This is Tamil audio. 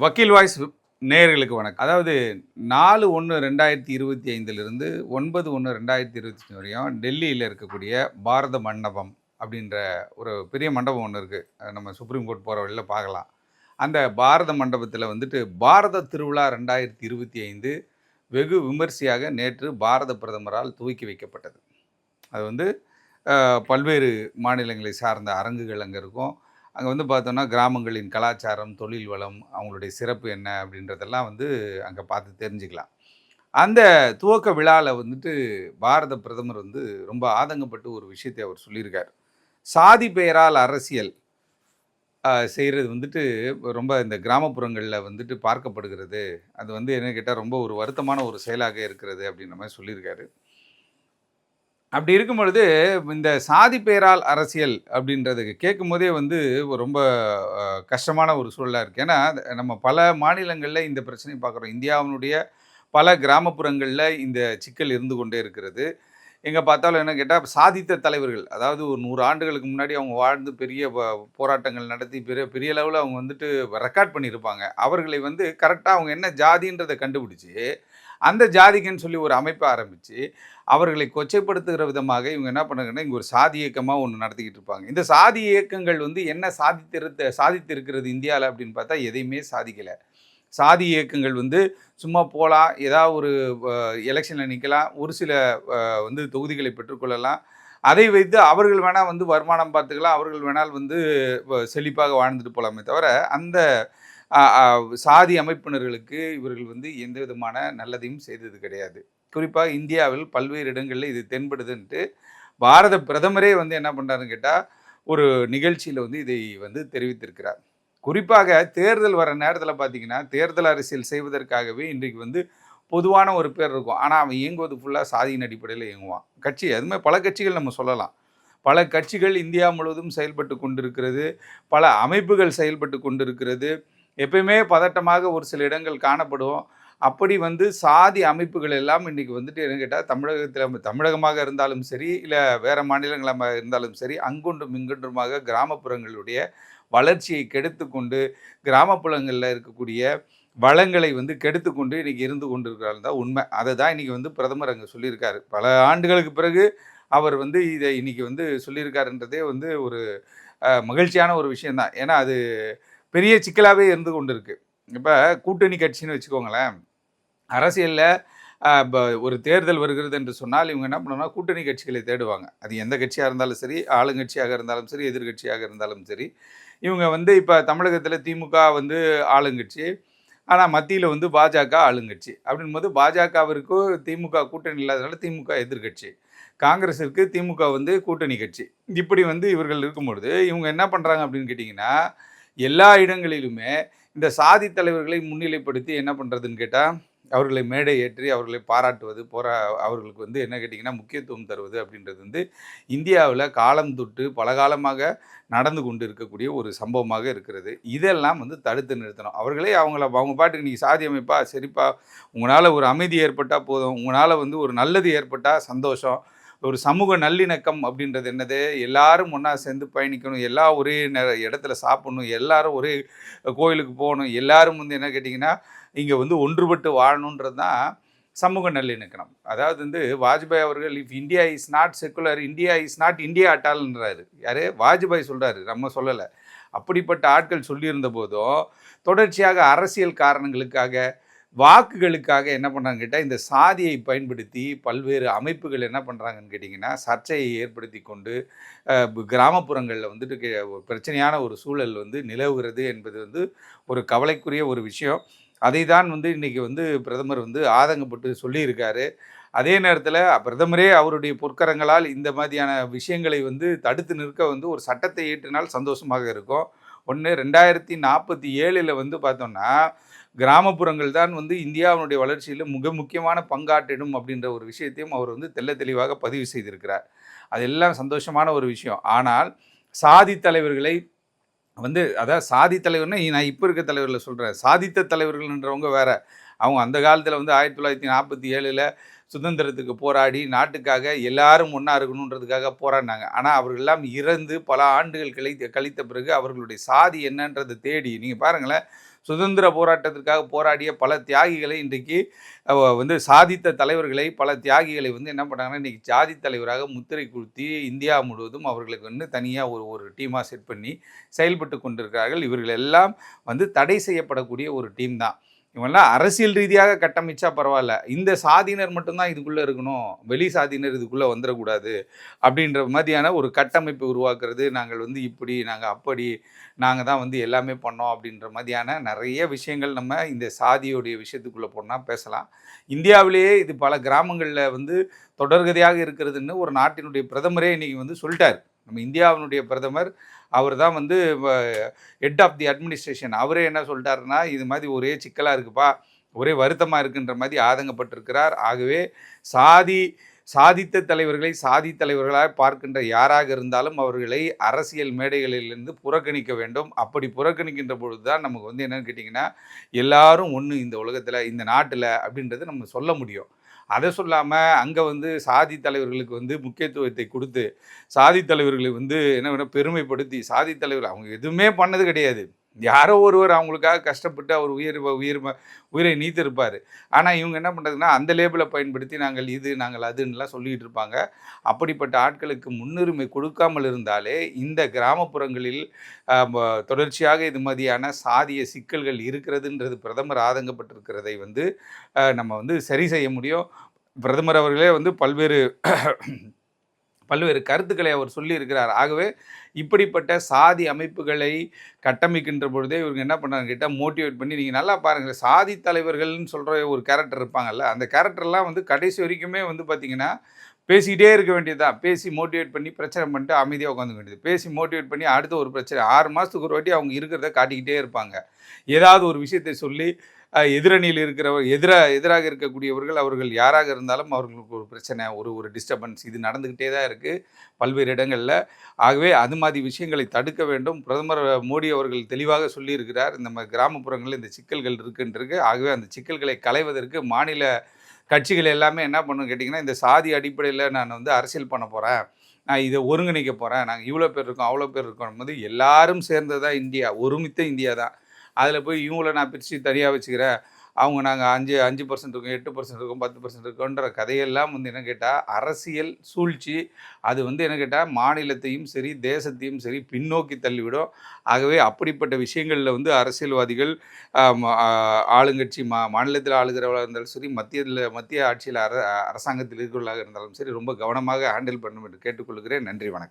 வக்கீல் வாய்ஸ் நேயர்களுக்கு வணக்கம். அதாவது நாலு ஒன்று ரெண்டாயிரத்தி இருபத்தி ஐந்திலிருந்து ஒன்பது ஒன்று ரெண்டாயிரத்தி இருபத்தி வரையும் டெல்லியில் இருக்கக்கூடிய பாரத மண்டபம் அப்படின்ற ஒரு பெரிய மண்டபம் ஒன்று இருக்குது நம்ம சுப்ரீம் கோர்ட் போகிற வழியில் பார்க்கலாம். அந்த பாரத மண்டபத்தில் வந்துட்டு பாரத திருவிழா ரெண்டாயிரத்தி இருபத்தி ஐந்து வெகு விமர்சையாக நேற்று பாரத பிரதமரால் துவக்கி வைக்கப்பட்டது. அது வந்து பல்வேறு மாநிலங்களை சார்ந்த அரங்குகள் அங்கே இருக்கும். அங்கே வந்து பார்த்தோன்னா கிராமங்களின் கலாச்சாரம் தொழில் வளம் அவங்களுடைய சிறப்பு என்ன அப்படின்றதெல்லாம் வந்து அங்கே பார்த்து தெரிஞ்சுக்கலாம். அந்த துவக்க விழாவில் வந்துட்டு பாரத பிரதமர் வந்து ரொம்ப ஆதங்கப்பட்டு ஒரு விஷயத்தை அவர் சொல்லியிருக்கார். சாதி பெயரால் அரசியல் செய்கிறது வந்துட்டு ரொம்ப இந்த கிராமப்புறங்களில் வந்துட்டு பார்க்கப்படுகிறது. அது வந்து என்ன கேட்டால் ரொம்ப ஒரு வருத்தமான ஒரு செயலாக இருக்கிறது அப்படின்ற மாதிரி சொல்லியிருக்காரு. அப்படி இருக்கும் பொழுது இந்த சாதி பெயரால் அரசியல் அப்படின்றது கேட்கும் போதே வந்து ரொம்ப கஷ்டமான ஒரு சூழலாக இருக்குது ஏன்னா நம்ம பல மாநிலங்களில் இந்த பிரச்சனையை பார்க்குறோம். இந்தியாவினுடைய பல கிராமப்புறங்களில் இந்த சிக்கல் இருந்து கொண்டே இருக்கிறது. எங்கே பார்த்தாலும் என்ன கேட்டால் சாதித்த தலைவர்கள் அதாவது ஒரு நூறு ஆண்டுகளுக்கு முன்னாடி அவங்க வாழ்ந்து பெரிய போராட்டங்கள் நடத்தி பெரிய பெரிய லெவலில் அவங்க வந்துட்டு ரெக்கார்ட் பண்ணியிருப்பாங்க. அவர்களை வந்து கரெக்டாக அவங்க என்ன ஜாதின்றதை கண்டுபிடிச்சி அந்த ஜாதிக்குன்னு சொல்லி ஒரு அமைப்பை ஆரம்பித்து அவர்களை கொச்சைப்படுத்துகிற விதமாக இவங்க என்ன பண்ணுறாங்கன்னா இங்கே ஒரு சாதி இயக்கமாக ஒன்று நடத்திக்கிட்டு இருப்பாங்க. இந்த சாதி இயக்கங்கள் வந்து என்ன சாதித்திருத்த சாதித்திருக்கிறது இந்தியாவில் அப்படின்னு பார்த்தா எதையுமே சாதிக்கலை. சாதி இயக்கங்கள் வந்து சும்மா போகலாம் ஏதாவது ஒரு எலெக்ஷனில் நிற்கலாம் ஒரு சில வந்து தொகுதிகளை பெற்றுக்கொள்ளலாம். அதை வைத்து அவர்கள் வேணால் வந்து வருமானம் பார்த்துக்கலாம் அவர்கள் வேணால் வந்து வ- செழிப்பாக வாழ்ந்துட்டு போகலாமே தவிர அந்த சாதி அமைப்பினர்களுக்கு இவர்கள் வந்து எந்த விதமான நல்லதையும் செய்தது கிடையாது. குறிப்பாக இந்தியாவில் பல்வேறு இடங்களில் இது தென்படுதுன்ட்டு பாரத பிரதமரே வந்து என்ன பண்ணுறாருன்னு கேட்டால் ஒரு நிகழ்ச்சியில் வந்து இதை வந்து தெரிவித்திருக்கிறார். குறிப்பாக தேர்தல் வர நேரத்தில் பார்த்தீங்கன்னா தேர்தல் அரசியல் செய்வதற்காகவே இன்றைக்கு வந்து பொதுவான ஒரு பேர் இருக்கும். ஆனால் அவன் இயங்குவது ஃபுல்லாக சாதியின் அடிப்படையில் இயங்குவான். கட்சி அதுமே பல கட்சிகள் நம்ம சொல்லலாம். பல கட்சிகள் இந்தியா முழுவதும் செயல்பட்டு கொண்டிருக்கிறது. பல அமைப்புகள் செயல்பட்டு கொண்டிருக்கிறது. எப்பயுமே பதட்டமாக ஒரு சில இடங்கள் காணப்படும் அப்படி வந்து சாதி அமைப்புகள் எல்லாம் இன்றைக்கி வந்துட்டு என்ன கேட்டால் தமிழகத்தில் தமிழகமாக இருந்தாலும் சரி இல்லை வேறு மாநிலங்களாக இருந்தாலும் சரி அங்குண்டும் இங்குண்டுமாக கிராமப்புறங்களுடைய வளர்ச்சியை கெடுத்து கொண்டு கிராமப்புறங்களில் இருக்கக்கூடிய வளங்களை வந்து கெடுத்து கொண்டு இன்றைக்கி இருந்து கொண்டிருக்கிறார்கள் தான் உண்மை. அதை தான் இன்றைக்கி வந்து பிரதமர் அங்கே சொல்லியிருக்காரு. பல ஆண்டுகளுக்கு பிறகு அவர் வந்து இதை இன்றைக்கி வந்து சொல்லியிருக்காருன்றதே வந்து ஒரு மகிழ்ச்சியான ஒரு விஷயந்தான் ஏன்னா அது பெரிய சிக்கலாகவே இருந்து கொண்டு இருக்குது இப்போ கூட்டணி கட்சின்னு வச்சுக்கோங்களேன். அரசியலில் இப்போ ஒரு தேர்தல் வருகிறது என்று சொன்னால் இவங்க என்ன பண்ணுவாங்கன்னா கூட்டணி கட்சிகளை தேடுவாங்க. அது எந்த கட்சியாக இருந்தாலும் சரி ஆளுங்கட்சியாக இருந்தாலும் சரி எதிர்கட்சியாக இருந்தாலும் சரி. இவங்க வந்து இப்போ தமிழகத்தில் திமுக வந்து ஆளுங்கட்சி ஆனால் மத்தியில் வந்து பாஜக ஆளுங்கட்சி. அப்படின்போது பாஜகவிற்கு திமுக கூட்டணி இல்லாதனால திமுக எதிர்கட்சி. காங்கிரஸிற்கு திமுக வந்து கூட்டணி கட்சி. இப்படி வந்து இவர்கள் இருக்கும்பொழுது இவங்க என்ன பண்ணுறாங்க அப்படின்னு கேட்டிங்கன்னா எல்லா இடங்களிலுமே இந்த சாதி தலைவர்களை முன்னிலைப்படுத்தி என்ன பண்ணுறதுன்னு கேட்டால் அவர்களை மேடை ஏற்றி அவர்களை பாராட்டுவது போரா அவர்களுக்கு வந்து என்ன கேட்டிங்கன்னா முக்கியத்துவம் தருவது அப்படின்றது வந்து இந்தியாவில் காலம் தொட்டு பல காலமாக நடந்து கொண்டு இருக்கக்கூடிய ஒரு சம்பவமாக இருக்கிறது. இதெல்லாம் வந்து தடுத்து நிறுத்தணும். அவர்களே அவங்கள அவங்க பாட்டுக்கு நீங்கள் சாதி அமைப்பா சரிப்பா உங்களால் ஒரு அமைதி ஏற்பட்டால் போதும் உங்களால் வந்து ஒரு நல்லது ஏற்பட்டால் சந்தோஷம் ஒரு சமூக நல்லிணக்கம் அப்படின்றது என்னது? எல்லாரும் ஒன்றா சேர்ந்து பயணிக்கணும். எல்லா ஒரே நே- இடத்துல சாப்பிடணும். எல்லாரும் ஒரே கோயிலுக்கு போகணும். எல்லாரும் வந்து என்ன கேட்டிங்கன்னா இங்கே வந்து ஒன்றுபட்டு வாழணுன்றது தான் சமூக நல்லிணக்கம். அதாவது வந்து வாஜ்பாய் அவர்கள் if India is not secular India is not India அட்டால்ன்றாரு யாரே? வாஜ்பாய் சொல்கிறாரு நம்ம சொல்லலை. அப்படிப்பட்ட ஆட்கள் சொல்லியிருந்த போதும் தொடர்ச்சியாக அரசியல் காரணங்களுக்காக வாக்குகளுக்காக என்ன பண்ணுறாங்க கேட்டால் இந்த சாதியை பயன்படுத்தி பல்வேறு அமைப்புகள் என்ன பண்ணுறாங்கன்னு கேட்டிங்கன்னா சர்ச்சையை ஏற்படுத்தி கொண்டு கிராமப்புறங்களில் வந்துட்டு கே- பிரச்சனையான ஒரு சூழல் வந்து நிலவுகிறது என்பது வந்து ஒரு கவலைக்குரிய ஒரு விஷயம். அதை தான் வந்து இன்றைக்கி வந்து பிரதமர் வந்து ஆதங்கப்பட்டு சொல்லியிருக்காரு. அதே நேரத்தில் பிரதமரே அவருடைய பொற்கரங்களால் இந்த மாதிரியான விஷயங்களை வந்து தடுத்து நிற்க வந்து ஒரு சட்டத்தை ஏற்றினால் சந்தோஷமாக இருக்கும். ஒன்று ரெண்டாயிரத்தி நாற்பத்தி ஏழில் வந்து பார்த்தோம்னா கிராமப்புறங்கள் தான் வந்து இந்தியாவினுடைய வளர்ச்சியில் மிக முக்கியமான பங்காற்றிடும் அப்படின்ற ஒரு விஷயத்தையும் அவர் வந்து தெள்ள தெளிவாக பதிவு செய்திருக்கிறார். அதெல்லாம் சந்தோஷமான ஒரு விஷயம். ஆனால் சாதி தலைவர்களை வந்து அதாவது சாதி தலைவர்னா நான் இப்போ இருக்க தலைவர்களை சொல்கிறேன் சாதித்த தலைவர்கள்ன்றவங்க வேற. அவங்க அந்த காலத்தில் வந்து ஆயிரத்தி தொள்ளாயிரத்தி நாற்பத்தி ஏழில் சுதந்திரத்துக்கு போராடி நாட்டுக்காக எல்லாரும் ஒன்றா இருக்கணுன்றதுக்காக போராடினாங்க. ஆனால் அவர்களெல்லாம் இறந்து பல ஆண்டுகள் கழித்த கழித்த பிறகு அவர்களுடைய சாதி என்னன்றதை தேடி நீங்கள் பாருங்களேன் சுதந்திர போராட்டத்திற்காக போராடிய பல தியாகிகளை இன்றைக்கு வந்து சாதித்த தலைவர்களை பல தியாகிகளை வந்து என்ன பண்ணாங்கன்னா இன்றைக்கி ஜாதி தலைவராக முத்திரை குடுத்தி இந்தியா முழுவதும் அவர்களுக்கு வந்து தனியாக ஒரு ஒரு டீமாக செட் பண்ணி செயல்பட்டு கொண்டிருக்கிறார்கள். இவர்கள் எல்லாம் வந்து தடை செய்யப்படக்கூடிய ஒரு டீம் தான். இவங்கெல்லாம் அரசியல் ரீதியாக கட்டமைச்சா பரவாயில்ல. இந்த சாதியினர் மட்டும்தான் இதுக்குள்ளே இருக்கணும். வெளி சாதியினர் இதுக்குள்ளே வந்துடக்கூடாது அப்படின்ற மாதிரியான ஒரு கட்டமைப்பு உருவாக்குறது நாங்கள் வந்து இப்படி நாங்கள் அப்படி நாங்கள் தான் வந்து எல்லாமே பண்ணோம் அப்படின்ற மாதிரியான நிறைய விஷயங்கள் நம்ம இந்த சாதியோடைய விஷயத்துக்குள்ளே போனால் பேசலாம். இந்தியாவிலேயே இது பல கிராமங்களில் வந்து தொடர்கதையாக இருக்கிறதுன்னு ஒரு நாட்டினுடைய பிரதமரே இன்றைக்கி வந்து சொல்லிட்டார். நம்ம இந்தியாவினுடைய பிரதமர் அவர் தான் வந்து ஹெட் ஆஃப் தி அட்மினிஸ்ட்ரேஷன் அவரே என்ன சொல்லிட்டாருன்னா இது மாதிரி ஒரே சிக்கலாக இருக்குப்பா ஒரே வருத்தமாக இருக்குன்ற மாதிரி ஆதங்கப்பட்டிருக்கிறார். ஆகவே சாதி சாதித்த தலைவர்களை சாதி தலைவர்களாக பார்க்கின்ற யாராக இருந்தாலும் அவர்களை அரசியல் மேடைகளிலிருந்து புறக்கணிக்க வேண்டும். அப்படி புறக்கணிக்கின்ற பொழுது தான் நமக்கு வந்து என்னென்னு கேட்டிங்கன்னா எல்லாரும் ஒன்று இந்த உலகத்தில் இந்த நாட்டில் அப்படின்றது நம்ம சொல்ல முடியும். அதை சொல்லாமல் அங்கே வந்து சாதி தலைவர்களுக்கு வந்து முக்கியத்துவத்தை கொடுத்து சாதி தலைவர்களை வந்து என்ன வேணா பெருமைப்படுத்தி சாதி தலைவர் அவங்க எதுவுமே பண்ணது கிடையாது. யாரோ ஒருவர் அவங்களுக்காக கஷ்டப்பட்டு அவர் உயிர் உயிர் உயிரை நீத்திருப்பார். ஆனால் இவங்க என்ன பண்ணுறதுன்னா அந்த லேபிளை பயன்படுத்தி நாங்கள் இது நாங்கள் அதுன்னெலாம் சொல்லிகிட்டு இருப்பாங்க. அப்படிப்பட்ட ஆட்களுக்கு முன்னுரிமை கொடுக்காமல் இருந்தாலே இந்த கிராமப்புறங்களில் தொடர்ச்சியாக இது மாதிரியான சாதிய சிக்கல்கள் இருக்கிறதுன்றது பிரதமர் ஆதங்கப்பட்டிருக்கிறதை வந்து நம்ம வந்து சரி செய்ய முடியும். பிரதமர் அவர்களே வந்து பல்வேறு பல்வேறு கருத்துக்களை அவர் சொல்லியிருக்கிறார். ஆகவே இப்படிப்பட்ட சாதி அமைப்புகளை கட்டமைக்கின்ற பொழுதே இவங்க என்ன பண்ணாங்க கேட்டால் மோட்டிவேட் பண்ணி நீங்கள் நல்லா பாருங்கள் சாதி தலைவர்கள்னு சொல்கிற ஒரு கேரக்டர் இருப்பாங்கல்ல அந்த கேரக்டர்லாம் வந்து கடைசி வரைக்குமே வந்து பார்த்திங்கன்னா பேசிக்கிட்டே இருக்க வேண்டியதுதான் பேசி மோட்டிவேட் பண்ணி பிரச்சனை பண்ணிட்டு அமைதியாக உட்காந்துக்க வேண்டியது. பேசி மோட்டிவேட் பண்ணி அடுத்த ஒரு பிரச்சனை ஆறு மாதத்துக்கு ஒரு வாட்டி அவங்க இருக்கிறத காட்டிக்கிட்டே இருப்பாங்க. ஏதாவது ஒரு விஷயத்தை சொல்லி எதிரணியில் இருக்கிறவர் எதிராக எதிராக இருக்கக்கூடியவர்கள் அவர்கள் யாராக இருந்தாலும் அவர்களுக்கு ஒரு பிரச்சனை ஒரு ஒரு டிஸ்டர்பன்ஸ் இது நடந்துக்கிட்டே தான் இருக்குது பல்வேறு இடங்களில். ஆகவே அது மாதிரி விஷயங்களை தடுக்க வேண்டும். பிரதமர் மோடி அவர்கள் தெளிவாக சொல்லியிருக்கிறார் நம்ம கிராமப்புறங்களில் இந்த சிக்கல்கள் இருக்குன்றிருக்கு. ஆகவே அந்த சிக்கல்களை களைவதற்கு மாநில கட்சிகள் எல்லாமே என்ன பண்ணுன்னு கேட்டிங்கன்னா இந்த சாதி அடிப்படையில் நான் வந்து அரசியல் பண்ண போகிறேன் நான் இதை ஒருங்கிணைக்க போகிறேன் நாங்கள் இவ்வளோ பேர் இருக்கோம் அவ்வளோ பேர் இருக்கோம் போது எல்லாரும் சேர்ந்தது தான் இந்தியா ஒருமித்த இந்தியா தான் அதில் போய் இவங்கள நான் பிரித்து தனியாக வச்சுக்கிறேன். அவங்க நாங்கள் அஞ்சு அஞ்சு பர்சன்ட் இருக்கோம் எட்டு பர்சன்ட் இருக்கோம் பத்து பர்சன்ட் இருக்கோன்ற கதையெல்லாம் வந்து என்ன கேட்டால் அரசியல் சூழ்ச்சி. அது வந்து என்ன கேட்டால் மாநிலத்தையும் சரி தேசத்தையும் சரி பின்னோக்கி தள்ளிவிடும். ஆகவே அப்படிப்பட்ட விஷயங்களில் வந்து அரசியல்வாதிகள் ஆளுங்கட்சி மா மாநிலத்தில் ஆளுகிறவர்களாக இருந்தாலும் சரி மத்தியத்தில் மத்திய ஆட்சியில் அர அரசாங்கத்தில் இருக்கிறவர்களாக இருந்தாலும் சரி ரொம்ப கவனமாக ஹேண்டில் பண்ணும் என்று கேட்டுக்கொள்கிறேன். நன்றி வணக்கம்.